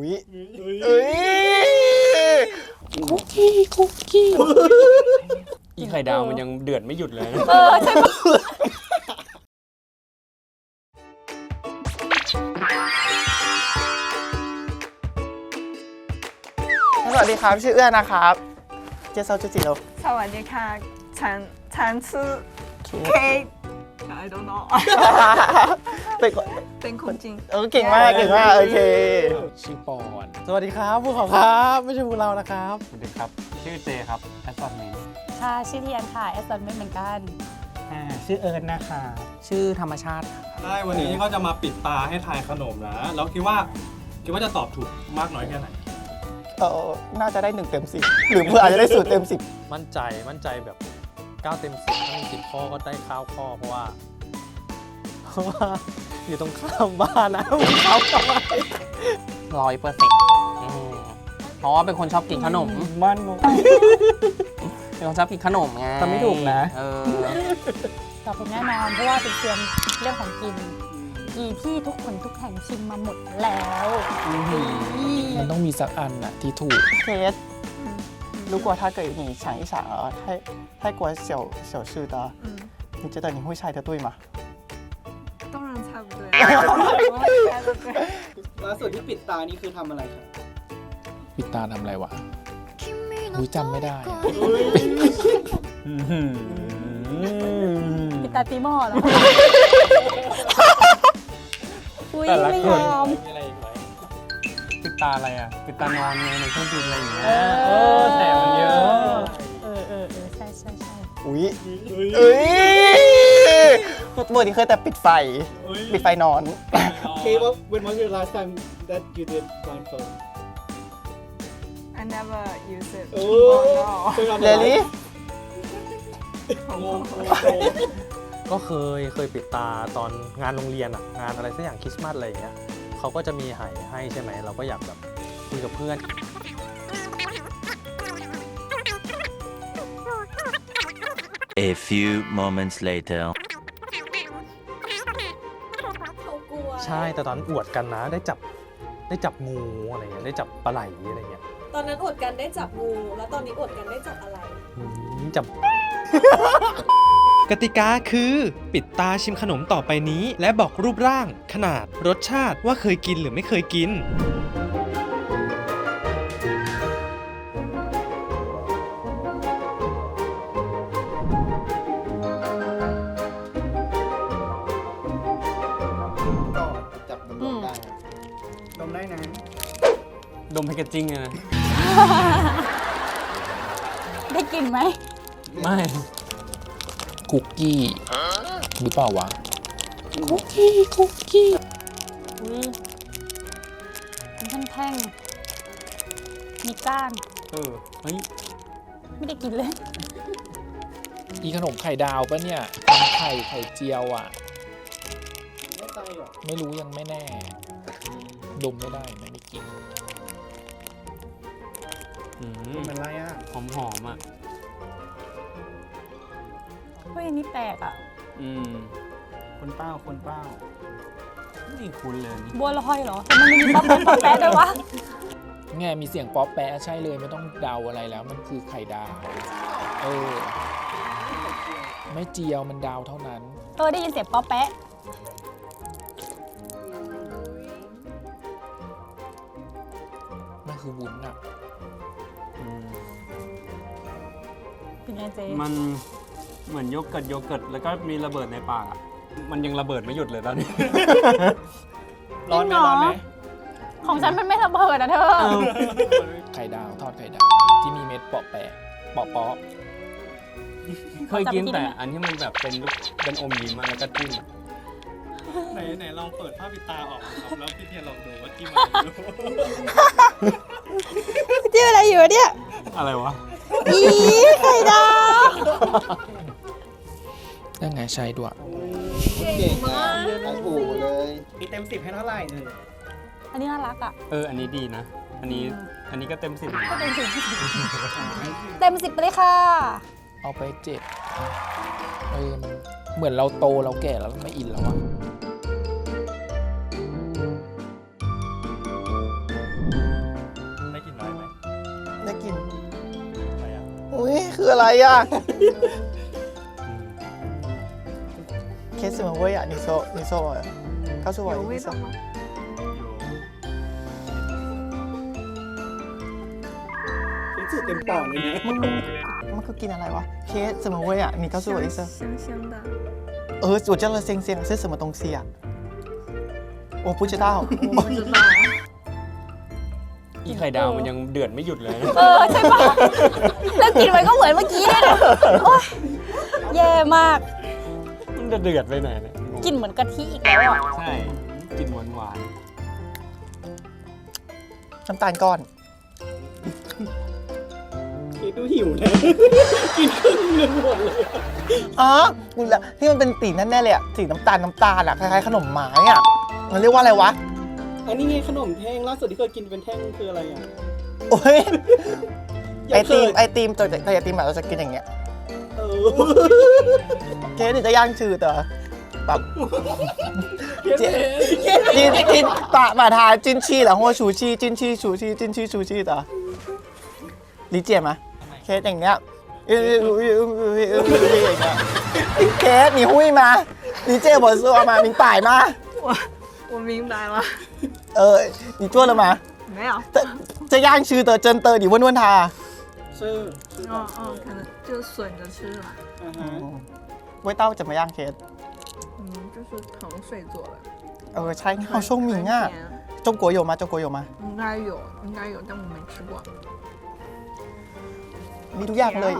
อุ้ยเอ้ยคุกกี้คุกกี้อีไข่ดาวมันยังเดือดไม่หยุดเลยนะเออใช่ปะสวัสดีครับ ชื่อเอื้อนะครับ เจสซาจุจิโร่สวัสดีค่ะฉันฉันชื่อเคก I don't know เป็นคนเป็นคนจริง เออเก่งมากเก่งมากโอเค ชื่อปอนสวัสดีครับพวกเขาครับ ไม่ใช่พวกเรานะครับ สวัสดีครับ ชื่อเจครับแอสซันเมนค่ะชื่อเทียนค่ะแอสซันไม่เหมือนกันชื่อเอิร์นนะคะ ชื่อธรรมชาติได้วันนี้ก็จะมาปิดตาให้ทายขนมนะแล้วคิดว่าคิดว่าจะตอบถูกมากน้อยแค่ไหนเออน่าจะได้หนึ่งเต็มสิบหรือเพื่ออาจจะได้ศูนย์เต็มสิบมั่นใจมั่นใจแบบ 9เต็ม10ถ้ามี10ข้อก็ได้ข้าวข้อเพราะว่า เพราะว่าอยู่ตรงข้ามบ้านนะมึงเขาทำไมร้อยเปอร์เซ็นต์เพราะว่าเป็นคนชอบกินขนมมันเป็นคนชอบกินขนมไงทำไม่ถูกนะ เออตอบถูกแน่นอนเพราะว่าเป็นเซียนเรื่องของกินกี่ที่ทุกคนทุกแห่งชิมมาหมดแล้ว มันต้องมีสักอันน่ะที่ถูก เคส 如果他给你想一想啊，泰泰国小小吃的，嗯你觉得你会猜得对吗？当然猜不对我猜得对 แล้วส่วนที่ปิดตานี่คือทำอะไรครับ ปิดตาทำอะไรวะอุ้ยจำไม่ได้อะ ปิดตาตีหม้อแล้วอุ้ย แต่ละ ไม่ ค ย น อม มีอะไรอีกไหม ปิด ตาอะไรอะปิดตานอนไงในเครื่องบินอะไรอย่างเงี้ยเออเออแสงมันเยอะเออเออเออใช่ใช่ใช่อุ้ยเอ้ยปกติเคยแต่ปิดไฟ ปิดไฟนอน Okay what when was your last time that you did blindfold I never use it โอ้ oh เลลี่ก็เคยเคยปิดตาตอนงานโรงเรียนอะงานอะไรสักอย่างคริสต์มาสอะไรอย่างเงี้ย เขาก็จะมีไหให้ใช่ไหม เราก็อยากแบบคุยกับเพื่อน A few moments later. ใช่ แต่ตอนนั้นอวดกันนะ ได้จับ ได้จับงูอะไรเงี้ย ได้จับปลาไหลอะไรเงี้ยตอนนั้นอดกันได้จับงู แล้วตอนนี้อดกันได้จับอะไร อืมจับ กติกาคือปิดตาชิมขนมต่อไปนี้ และบอกรูปร่าง ขนาด รสชาติว่าเคยกินหรือไม่เคยกิน ก็จับดมได้ดมได้นะ ดมแพคเกจจิ้งอะนะ ได้กินไหม ไม่ คุกกี้หรือเปล่าวะคุกกี้คุกกี้อุ้ยเป็นแท่งๆมีก้าน เออเฮ้ยไม่ได้กินเลย อีขนมไข่ดาวปะเนี่ยไข่ไข่เจียวอะ ไม่ใจหรอไม่รู้ยังไม่แน่ ดมไม่ได้ไม่ได้กินอืมเป็นไรอะ หอมหอมๆอะ เฮ้ยอันนี้แปลกอะ อืมคนเป้าคนเป้านี่คุ้นเลยนี่บัวลอยเหรอทำไมมันมีป๊อปแป๊ะป๊อปแป๊ะด้วยวะแง่มีเสียงป๊อปแปะใช่เลยไม่ต้องเดาอะไรแล้ว มันคือไข่ดาวเออไม่เจียวมันดาวเท่านั้น เออได้ยินเสียงป๊อปแป๊ะมันคือวุ้นอะอืมเป็นไงเจมัน เหมือนโยเกิร์ตโยเกิร์ตแล้วก็มีระเบิดในปากอะมันยังระเบิดไม่หยุดเลยตอนนี้ ร้อนไหมร้อนไหมของฉันมันไม่ระเบิดอะเธอ ไข่ดาวทอดไข่ดาว ที่มีเม็ดเปาะแปะเปาะเปาะเคยกินจำกินแต่ได้ไหมอันที่มันแบบเป็นลูกเป็นอมยิ้มอะแล้วก็จิ้มอะไหนไหนลองเปิดผ้าปิดตาออกครับแล้วพี่เทียนลองดูว่าที่มันดูชื่ออะไรอยู่เนี่ยอะไรวะ อีไข่ดาว ได้ไงชายด้วยเก่งมากเลไม่ถูกเลยมีเต็มสิบให้เท่าไหร่เอันนี้น่ารักอะ เออ อันนี้ดีนะ อันนี้ อันนี้ก็เต็มสิบก็เต็มสิบเต็มสิบไปเลยค่ะ เอาไปเจ็ดเออมันเหมือนเราโตเราแก่แล้วไม่อินแล้วอะได้กินน้อยไหมได้กินอะอุ้ยคืออะไรอะ 说你说我告诉我有意思味道吗？ เป็นสูตรเต็มปอดเลยนะ มันคือกินอะไรวะเคส什么味啊你告诉我意思香香的。呃我叫了星星是什么东西啊我不知道我不知道。 อีไข่ดาวมันยังเดือดไม่หยุดเลยนะ เออ ใช่ปะแล้วกินไปก็เหมือนเมื่อกี้เลยนะโอ๊ยแย่มาก มัน จะเดือดไปไหนเนี่ยกินเหมือนกะทิอีกแล้วอะใช่กินหวานหวานน้ำตาลก้อน คิดดูหิวนะกินครึ่งหนึงหมดเลยอ๋อกูละที่มันเป็นสีนั่นแน่เลยอะสีน้ำตาลน้ำตาลอะคล้ายๆขนมไม้อะมันเรียกว่าอะไรวะ อันนี้ไงขนมแท่งล่าสุดที่เคยกินเป็นแท่งคืออะไรอะโอ้ยอย่าไอติมเขินไอติมตัวแต่ไอติมอะเราจะกินอย่างเงี้ย เออ เคสหรือจะย่างชื่อแต่แบบ เจ๊ จินจินปะ马它进去然后熟悉进去熟悉进去熟悉的理解吗เคสอย่างเงี้ยเออเออเออเออเออเอออย่างเงี้ยเคส你会吗理解我说吗明白吗我我明白了，呃你做了吗没有。这这样吃的真的你问问他 ชื่อชื่อ 嗯嗯，可能 就损着吃嘛。 อ่าฮะ 味道怎么样เคส 嗯，就是糖水做的。 เออใช่好聪明啊很甜中国有吗中国有吗应该有，应该有，但我没吃过。 มีทุกอย่างเลย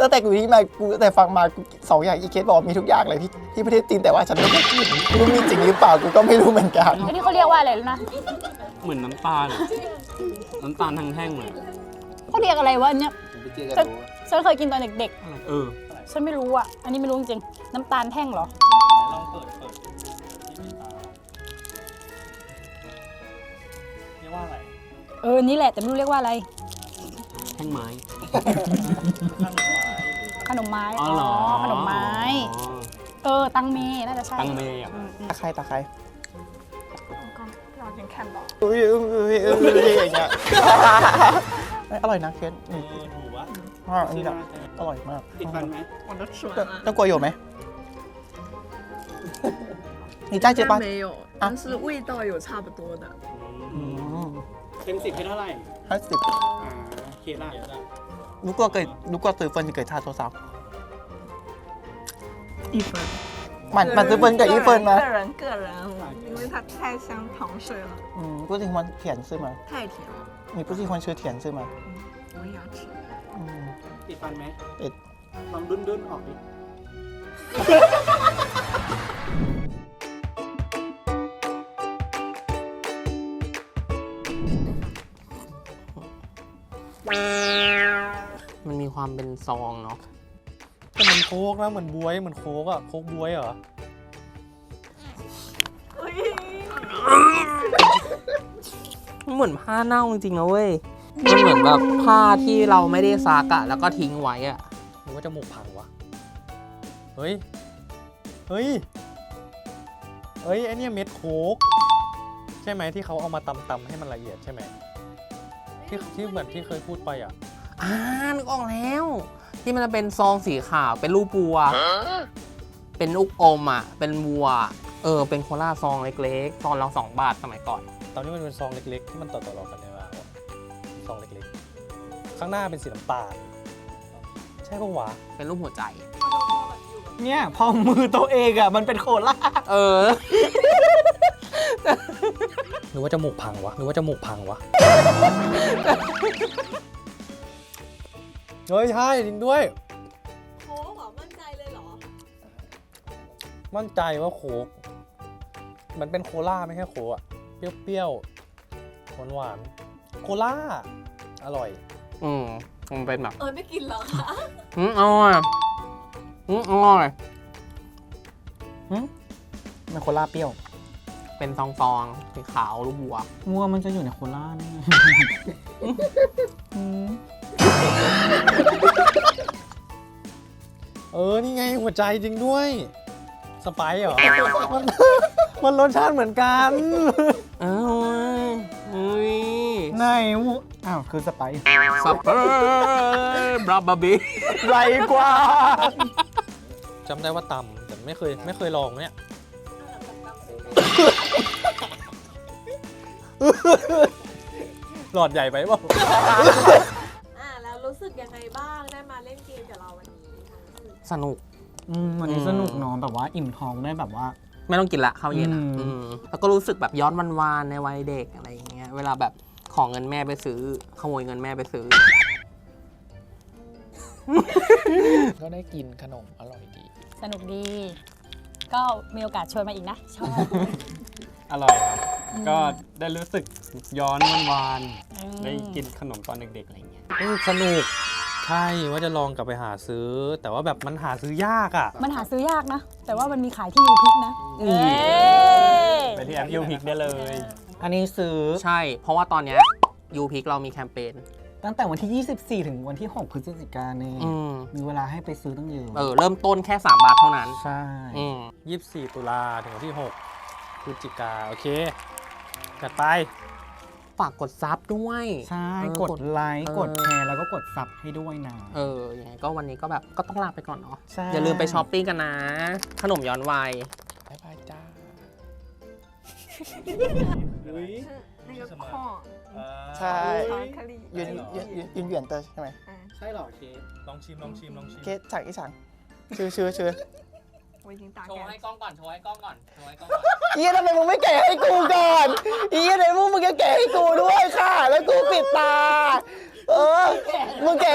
ตั้งแต่กูที่มากูแต่ฟังมากูสองอย่างอีเคสบอกมีทุกอย่างเลยที่ที่ประเทศจีนแต่ว่าฉันไม่เคยกินไม่รู้มีจริงหรือเปล่ากูก็ไม่รู้เหมือนกัน อันนี้เขาเรียกว่าอะไรแล้วนะ ๆเหมือนน้ำตาลอะน้ำตาลทั้งแท่งเลย เขาเรียกอะไรวะอันเนี้ยฉันเคยกินตอนเด็กอเออ ๆ ฉันไม่รู้อะ อันนี้ไม่รู้จริงๆน้ำตาลแท่งเหรอ ลองเปิดเปิดเรียกว่าอะไรเออ นี่แหละแต่ไม่รู้เรียกว่าอะไร แท่งไม้ขนมไม้อ๋อขนมไม้เออ ตังเมน่าจะใช่ตังเมอะอืมอืตะไคร้ตะไคร้พี่ออนกินแคมป์หรออุ้ยอุ้ยอุ้ยอุ้ยอย่างเงี้ย อร่อยนะเคส เอ นี่ อถูกวะ อ่าอันนี้แบบอร่อยมาก ติดฟันไหม 我都吃完了。ต้องกลัว有ไหม你在这应该吧没有，但是味道有差不多的。嗯เต็มสิบให้เท่าไหร่ ห้าสิบ อ่าเคล่า 如果给如果得分你给他多少一分。满满十分给一分吗个人个人，因为它太像糖水了，嗯不喜欢甜是吗太甜了， 你不喜欢吃甜是吗我也要吃。嗯 ติดฟันไหม ติด ลองดุนดุนๆออกดิ มันมีความเป็นซองเนาะ แต่เหมือนโค้กนะเหมือนบวยเหมือนโค้กอะโค้กบวยเหรอ มันเหมือนผ้าเน่าจริงๆนะเว้ย มันเหมือนแบบผ้าที่เราไม่ได้ซักอะแล้วก็ทิ้งไว้อะหรือว่าจมูกพังวะ เฮ้ย เฮ้ย เฮ้ยไอเนี่ยเม็ดโค้กใช่ไหมที่เขาเอามาตำๆให้มันละเอียดใช่ไหมที่ที่เหมือนที่เคยพูดไปอะ อ่านึกออกแล้ว ที่มันจะเป็นซองสีขาวเป็นรูปวัว เป็นลูกอมอะเป็นวัว เออเป็นโคลาซองเล็กๆซองเราสองบาทสมัยก่อน ตอนนี้มันเป็นซองเล็กๆ ที่มันต่อๆกันเนี่ยว่ะซองเล็กๆ ข้างหน้าเป็นสีน้ำตาล ใช่ปะวะ เป็นรูปหัวใจ เนี่ยพอมือตัวเองอะมันเป็นโคล่าเออ หรือว่าจมูกพังวะ หรือว่าจมูกพังวะ เฮ้ยใช่จริงด้วย โค้กเหรอมั่นใจเลยเหรอ มั่นใจว่าโค้ก มันเป็นโคล่าไม่ใช่โค้กอะเปรี้ยวๆหวานๆโคล่า อร่อย อืมมันเป็นแบบเออไม่กินเหรอคะอืมอร่อยอืมอร่อยมันโคล่าเปรี้ยวเป็นซองๆสีขาวรูปวัววัวมันจะอยู่ในโคล่านี่เออ นี่ไงหัวใจจริงด้วย สไปซ์เหรอ มันมันรสชาติเหมือนกันเอ้ยเฮ้ยไหนอ้าว คือสไปซ์ซัปเปอร์บราบาบีไรกว่า จำได้ว่าตำแต่ไม่เคยไม่เคยลองเนี่ยหลอดใหญ่ไปเปล่าอ่าแล้วรู้สึกยังไงบ้างได้มาเล่นเกมกับเราวันนี้ค่ะสนุก อืมวันนี้สนุกเนาะแบบว่าอิ่มท้องได้แบบว่า ไม่ต้องกินละข้าวเย็นอะอืม อืมแล้วก็รู้สึกแบบย้อนวันวานๆในวัยเด็กอะไรอย่างเงี้ย เวลาแบบของเงินแม่ไปซื้อ ขโมยเงินแม่ไปซื้อ ก็ได้กินขนมอร่อยดี สนุกดี ก็มีโอกาสชวนมาอีกนะ ชอบ อร่อยครับก็ได้รู้สึกย้อนวันวานอืมๆได้กินขนมตอนเด็กๆอะไรอย่างเงี้ยเออสนุกใช่ ว่าจะลองกลับไปหาซื้อ แต่ว่าแบบมันหาซื้อยากอะ มันหาซื้อยากนะ แต่ว่ามันมีขายที่ยูพิกนะอืมเอ้ยไปที่แอปยูพิกได้เลย อันนี้ซื้อ ใช่ เพราะว่าตอนเนี้ยยูพิกเรามีแคมเปญ ตั้งแต่วันที่ 24 ถึงวันที่ 6 พฤศจิกายนเองอืม มีเวลาให้ไปซื้อตั้งเยอะเออ เริ่มต้นแค่ 3 บาทเท่านั้น ใช่ อืม 24 ตุลาถึงวันที่ 6 พฤศจิกา โอเคจัดไป ฝากกดซับด้วย ใช่ เออก ดไลค์ เออ กดแชร์แล้วก็กดซับให้ด้วยนะ เออยังไงก็วันนี้ก็แบบก็ต้องลาไปก่อนเนาะ ใช่ อย่าลืมไปช้อปปิ้งกันนะ ขนมย้อนวัย บ๊ายบายจ้า 那个矿 ใช่ 巧克力 ยืนยืนยืนยืนเหวียนเตอร์ใช่ไหม ใช่เหรอเคสลองชิมลองชิมลองชิม เคสฉังอีฉังชื่อชื่อชื่อ เป็นงตาโชแว์ให้กล้องก่อน โชว์ให้กล้องก่อน โชว์ให้กล้องอน เฮียทำไมมึงไม่แกะให้กูก่อนเฮียไหนมึงมึงจะแกะให้กูด้วยค่ะ แล้วกูปิดตา เออ มึงแกะ